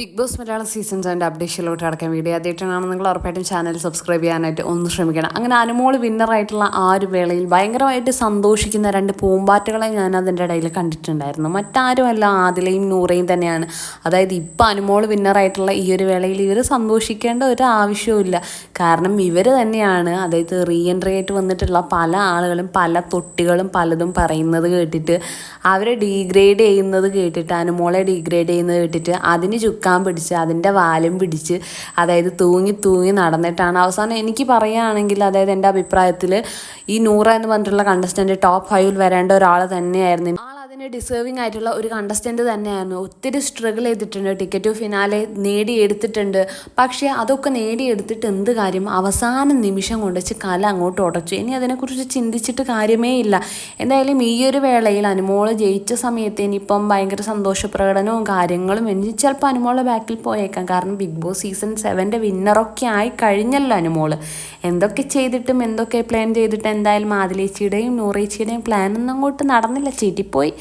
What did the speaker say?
Big Boss Malayalam season സെവന്റെ അപ്ഡേഷനിലോട്ട് അടക്കാൻ വീഡിയോ ആദ്യമായിട്ടാണ് നിങ്ങൾ ഉറപ്പായിട്ടും ചാനൽ സബ്സ്ക്രൈബ് ചെയ്യാനായിട്ട് ഒന്ന് ശ്രമിക്കണം. അങ്ങനെ അനുമോൾ വിന്നറായിട്ടുള്ള ആ ഒരു വേളയിൽ ഭയങ്കരമായിട്ട് സന്തോഷിക്കുന്ന രണ്ട് പൂമ്പാറ്റകളെ ഞാൻ അതിന്റെ ഇടയിൽ കണ്ടിട്ടുണ്ടായിരുന്നു. മറ്റാരുമല്ല ആദിലയും നൂറയും തന്നെയാണ്. അതായത് ഇപ്പം അനുമോൾ വിന്നറായിട്ടുള്ള ഈ ഒരു വേളയിൽ ഇവർ സന്തോഷിക്കേണ്ട ഒരു ആവശ്യവുമില്ല. കാരണം ഇവർ തന്നെയാണ് അതായത് റീ എൻട്രി ആയിട്ട് വന്നിട്ടുള്ള പല ആളുകളും പല തൊട്ടികളും പലതും പറയുന്നത് കേട്ടിട്ട് അവരെ ഡീഗ്രേഡ് ചെയ്യുന്നത് കേട്ടിട്ട് അനുമോളെ ഡീഗ്രേഡ് ചെയ്യുന്നത് കേട്ടിട്ട് അതിന് ചുക്കാൻ പിടിച്ച് അതിന്റെ വാലും പിടിച്ച് അതായത് തൂങ്ങി തൂങ്ങി നടന്നിട്ടാണ്. അവസാനം എനിക്ക് പറയുകയാണെങ്കിൽ അതായത് എന്റെ അഭിപ്രായത്തിൽ ഈ നൂറ എന്ന് പറഞ്ഞിട്ടുള്ള കണ്ടസ്റ്റന്റ് ടോപ്പ് ഫൈവിൽ വരേണ്ട ഒരാൾ തന്നെയായിരുന്നു. അതിന് ഡിസേർവിംഗ് ആയിട്ടുള്ള ഒരു കണ്ടസ്റ്റന്റ് തന്നെയായിരുന്നു. ഒത്തിരി സ്ട്രഗിൾ ചെയ്തിട്ടുണ്ട്. ടിക്കറ്റ് ഫിനാലെ നേടിയെടുത്തിട്ടുണ്ട്. പക്ഷേ അതൊക്കെ നേടിയെടുത്തിട്ട് എന്ത് കാര്യം? അവസാന നിമിഷം കൊണ്ടുവച്ച് കല അങ്ങോട്ട് ഉടച്ചു. ഇനി അതിനെക്കുറിച്ച് ചിന്തിച്ചിട്ട് കാര്യമേ ഇല്ല. എന്തായാലും ഈ ഒരു വേളയിൽ അനുമോൾ ജയിച്ച സമയത്ത് ഇനിയിപ്പം ഭയങ്കര സന്തോഷ പ്രകടനവും കാര്യങ്ങളും എനിക്ക് ചിലപ്പോൾ അനുമോളെ ബാക്കിൽ പോയേക്കാം. കാരണം ബിഗ് ബോസ് സീസൺ സെവന്റെ വിന്നറൊക്കെ ആയി കഴിഞ്ഞല്ലോ അനുമോൾ. എന്തൊക്കെ ചെയ്തിട്ടും എന്തൊക്കെ പ്ലാൻ ചെയ്തിട്ടും എന്തായാലും മാതിലേച്ചിയുടെയും നൂറേച്ചിയുടെയും പ്ലാൻ ഒന്നും അങ്ങോട്ട് നടന്നില്ല. ചീറ്റിപ്പോയി